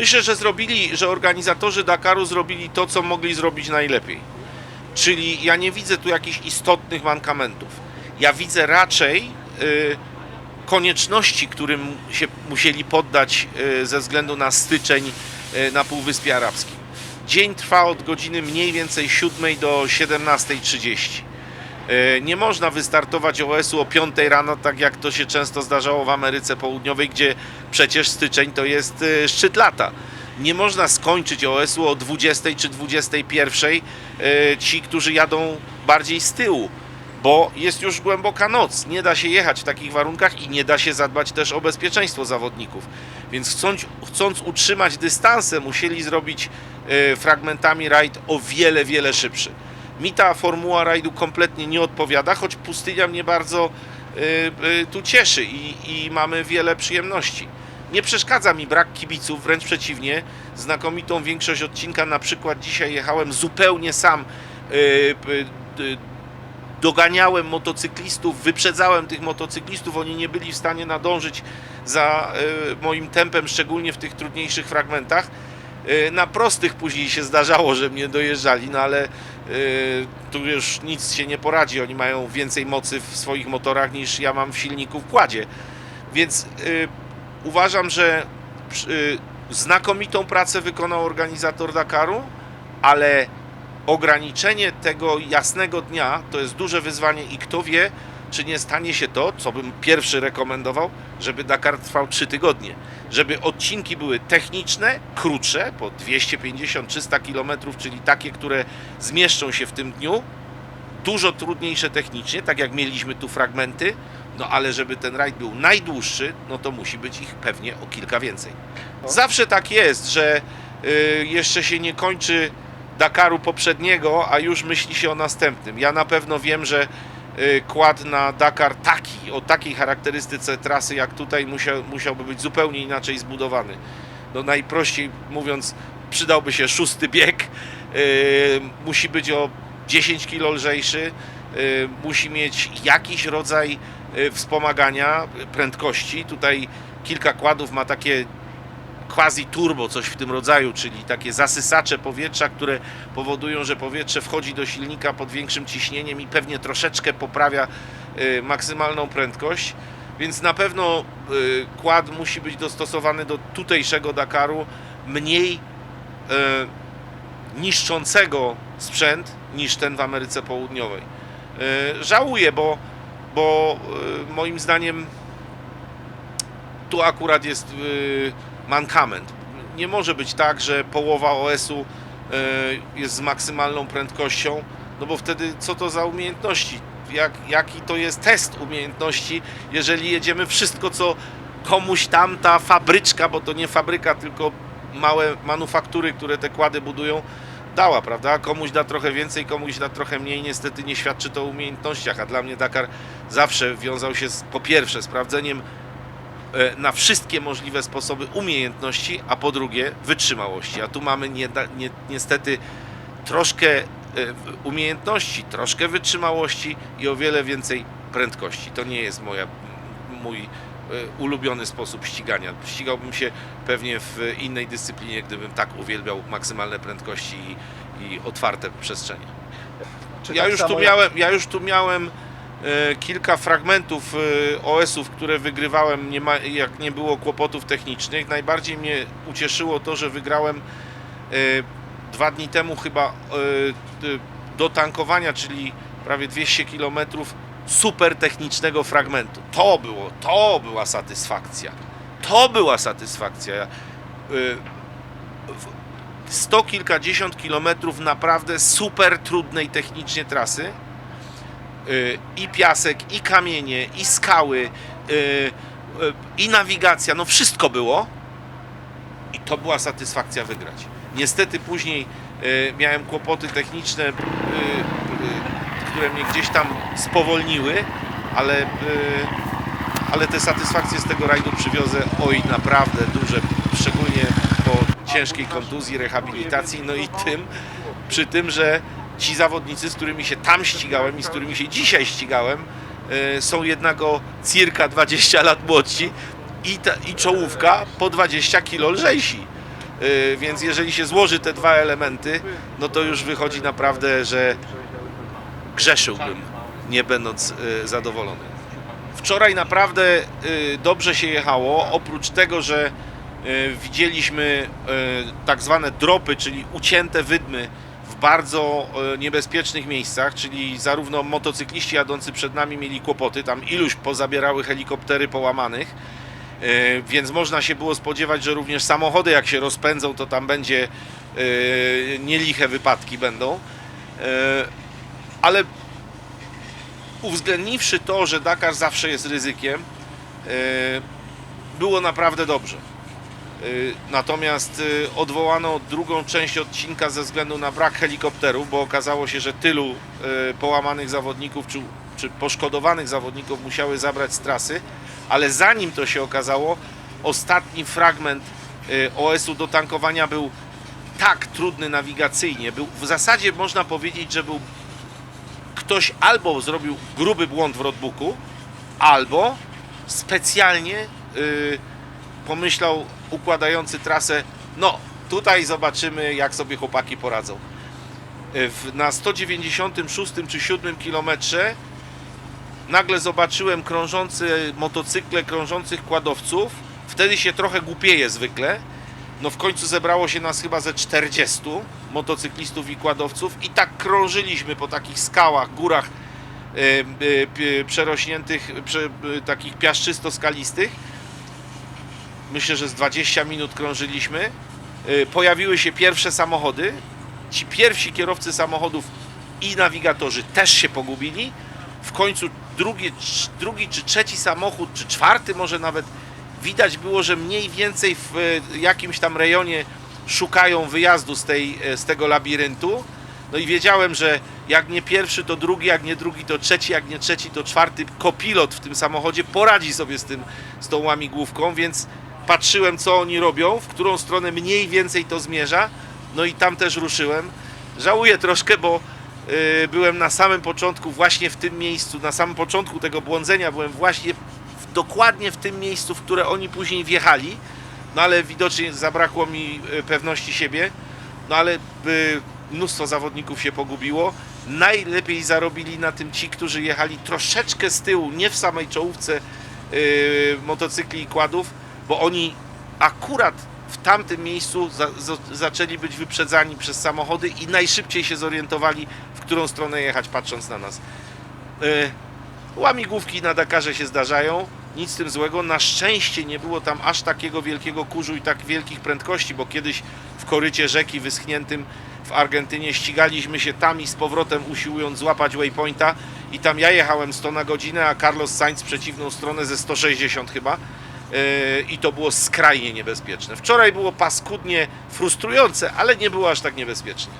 Myślę, że zrobili, że organizatorzy Dakaru zrobili to, co mogli zrobić najlepiej. Czyli ja nie widzę tu jakichś istotnych mankamentów. Ja widzę raczej y, konieczności, którym się musieli poddać y, ze względu na styczeń y, na Półwyspie Arabskim. Dzień trwa od godziny mniej więcej 7 do 17.30. Y, Nie można wystartować OS-u o 5 rano, tak jak to się często zdarzało w Ameryce Południowej, gdzie przecież styczeń to jest y, szczyt lata. Nie można skończyć OS-u o 20 czy 21 y, ci, którzy jadą bardziej z tyłu, bo jest już głęboka noc. Nie da się jechać w takich warunkach i nie da się zadbać też o bezpieczeństwo zawodników. Więc chcąc, chcąc utrzymać dystanse, musieli zrobić fragmentami rajd o wiele, wiele szybszy. Mi ta formuła rajdu kompletnie nie odpowiada, choć pustynia mnie bardzo y, y, tu cieszy i, i mamy wiele przyjemności. Nie przeszkadza mi brak kibiców, wręcz przeciwnie. Znakomitą większość odcinka, na przykład dzisiaj jechałem zupełnie sam. y, y, y, doganiałem motocyklistów, wyprzedzałem tych motocyklistów, oni nie byli w stanie nadążyć za y, moim tempem, szczególnie w tych trudniejszych fragmentach. Y, Na prostych później się zdarzało, że mnie dojeżdżali, no ale y, tu już nic się nie poradzi. Oni mają więcej mocy w swoich motorach niż ja mam w silniku w kładzie. Więc y, uważam, że znakomitą pracę wykonał organizator Dakaru, ale ograniczenie tego jasnego dnia to jest duże wyzwanie i kto wie, czy nie stanie się to, co bym pierwszy rekomendował, żeby Dakar trwał 3 tygodnie. Żeby odcinki były techniczne, krótsze, po 250-300 km, czyli takie, które zmieszczą się w tym dniu, dużo trudniejsze technicznie, tak jak mieliśmy tu fragmenty, no ale żeby ten rajd był najdłuższy, no to musi być ich pewnie o kilka więcej. Zawsze tak jest, że y, jeszcze się nie kończy Dakaru poprzedniego, a już myśli się o następnym. Ja na pewno wiem, że y, kład na Dakar taki, o takiej charakterystyce trasy jak tutaj musiał, musiałby być zupełnie inaczej zbudowany. No najprościej mówiąc, przydałby się szósty bieg, y, musi być o 10 kg lżejszy, y, musi mieć jakiś rodzaj y, wspomagania prędkości. Tutaj kilka kładów ma takie quasi turbo, coś w tym rodzaju, czyli takie zasysacze powietrza, które powodują, że powietrze wchodzi do silnika pod większym ciśnieniem i pewnie troszeczkę poprawia y, maksymalną prędkość. Więc na pewno y, kład musi być dostosowany do tutejszego Dakaru, mniej y, niszczącego sprzęt niż ten w Ameryce Południowej. Żałuję, bo, bo moim zdaniem tu akurat jest mankament. Nie może być tak, że połowa OS-u y, jest z maksymalną prędkością, no bo wtedy co to za umiejętności? Jak, jaki to jest test umiejętności, jeżeli jedziemy wszystko, co komuś tam ta fabryczka, bo to nie fabryka, tylko małe manufaktury, które te kłady budują, dała, prawda? Komuś da trochę więcej, komuś da trochę mniej. Niestety nie świadczy to o umiejętnościach, a dla mnie Dakar zawsze wiązał się z, po pierwsze, sprawdzeniem e, na wszystkie możliwe sposoby umiejętności, a po drugie wytrzymałości. A tu mamy nie, nie, niestety troszkę e, umiejętności, troszkę wytrzymałości i o wiele więcej prędkości. To nie jest moja, mój e, ulubiony sposób ścigania. Ścigałbym się pewnie w innej dyscyplinie, gdybym tak uwielbiał maksymalne prędkości i, i otwarte przestrzenie. Czy Ja tak już, tu miałem, ja już tu miałem e, kilka fragmentów e, OS-ów, które wygrywałem, nie ma, jak nie było kłopotów technicznych. Najbardziej mnie ucieszyło to, że wygrałem e, dwa dni temu chyba e, e, do tankowania, czyli prawie 200 km super technicznego fragmentu. To było, to była satysfakcja. To była satysfakcja. E, sto kilkadziesiąt kilometrów naprawdę super trudnej technicznie trasy. Y, I piasek, i kamienie, i skały, y, y, i nawigacja, no wszystko było. I to była satysfakcja wygrać. Niestety później miałem kłopoty techniczne, które mnie gdzieś tam spowolniły, ale, ale te satysfakcje z tego rajdu przywiozę oj naprawdę duże, szczególnie po ciężkiej kontuzji, rehabilitacji, no i tym, przy tym, że ci zawodnicy, z którymi się tam ścigałem i z którymi się dzisiaj ścigałem, y, są jednak o circa 20 lat młodsi i, ta, i czołówka po 20 kilo lżejsi. Y, Więc jeżeli się złoży te dwa elementy, no to już wychodzi naprawdę, że grzeszyłbym, nie będąc y, zadowolony. Wczoraj naprawdę dobrze się jechało, oprócz tego, że widzieliśmy tak zwane dropy, czyli ucięte wydmy w bardzo y, niebezpiecznych miejscach, czyli zarówno motocykliści jadący przed nami mieli kłopoty, tam iluś pozabierały helikoptery połamanych, y, więc można się było spodziewać, że również samochody jak się rozpędzą, to tam będzie y, nieliche wypadki będą. Ale uwzględniwszy to, że Dakar zawsze jest ryzykiem, e, było naprawdę dobrze. E, Natomiast e, odwołano drugą część odcinka ze względu na brak helikopterów, bo okazało się, że tylu e, połamanych zawodników czy, czy poszkodowanych zawodników musiały zabrać z trasy, ale zanim to się okazało, ostatni fragment OS-u do tankowania był tak trudny nawigacyjnie, był w zasadzie można powiedzieć, że był ktoś albo zrobił gruby błąd w roadbooku, albo specjalnie y, pomyślał układający trasę, no tutaj zobaczymy jak sobie chłopaki poradzą. Y, na 196 czy 7 kilometrze nagle zobaczyłem krążące motocykle, krążących kładowców. Wtedy się trochę głupieje zwykle. No w końcu zebrało się nas chyba ze 40 motocyklistów i kładowców i tak krążyliśmy po takich skałach, górach y, y, y, przerośniętych, prze, y, takich piaszczysto-skalistych. Myślę, że z 20 minut krążyliśmy. Y, Pojawiły się pierwsze samochody. Ci pierwsi kierowcy samochodów i nawigatorzy też się pogubili. W końcu drugi, drugi czy trzeci samochód, czy czwarty może nawet widać było, że mniej więcej w e, jakimś tam rejonie szukają wyjazdu z, tej, e, z tego labiryntu. No i wiedziałem, że jak nie pierwszy, to drugi, jak nie drugi, to trzeci, jak nie trzeci, to czwarty kopilot w tym samochodzie poradzi sobie z, tym, z tą łamigłówką, więc patrzyłem, co oni robią, w którą stronę mniej więcej to zmierza. No i tam też ruszyłem. Żałuję troszkę, bo y, byłem na samym początku, właśnie w tym miejscu, na samym początku tego błądzenia, byłem właśnie w, dokładnie w tym miejscu, w które oni później wjechali. No ale widocznie zabrakło mi y, pewności siebie. No ale y, mnóstwo zawodników się pogubiło. Najlepiej zarobili na tym ci, którzy jechali troszeczkę z tyłu, nie w samej czołówce y, motocykli i kładów, bo oni akurat w tamtym miejscu za, za, zaczęli być wyprzedzani przez samochody i najszybciej się zorientowali, w którą stronę jechać, patrząc na nas. Y, Łamigłówki na Dakarze się zdarzają, nic z tym złego. Na szczęście nie było tam aż takiego wielkiego kurzu i tak wielkich prędkości, bo kiedyś w korycie rzeki wyschniętym w Argentynie ścigaliśmy się tam i z powrotem usiłując złapać waypointa i tam ja jechałem 100 na godzinę, a Carlos Sainz przeciwną stronę ze 160 chyba Yy, i to było skrajnie niebezpieczne. Wczoraj było paskudnie frustrujące, ale nie było aż tak niebezpieczne.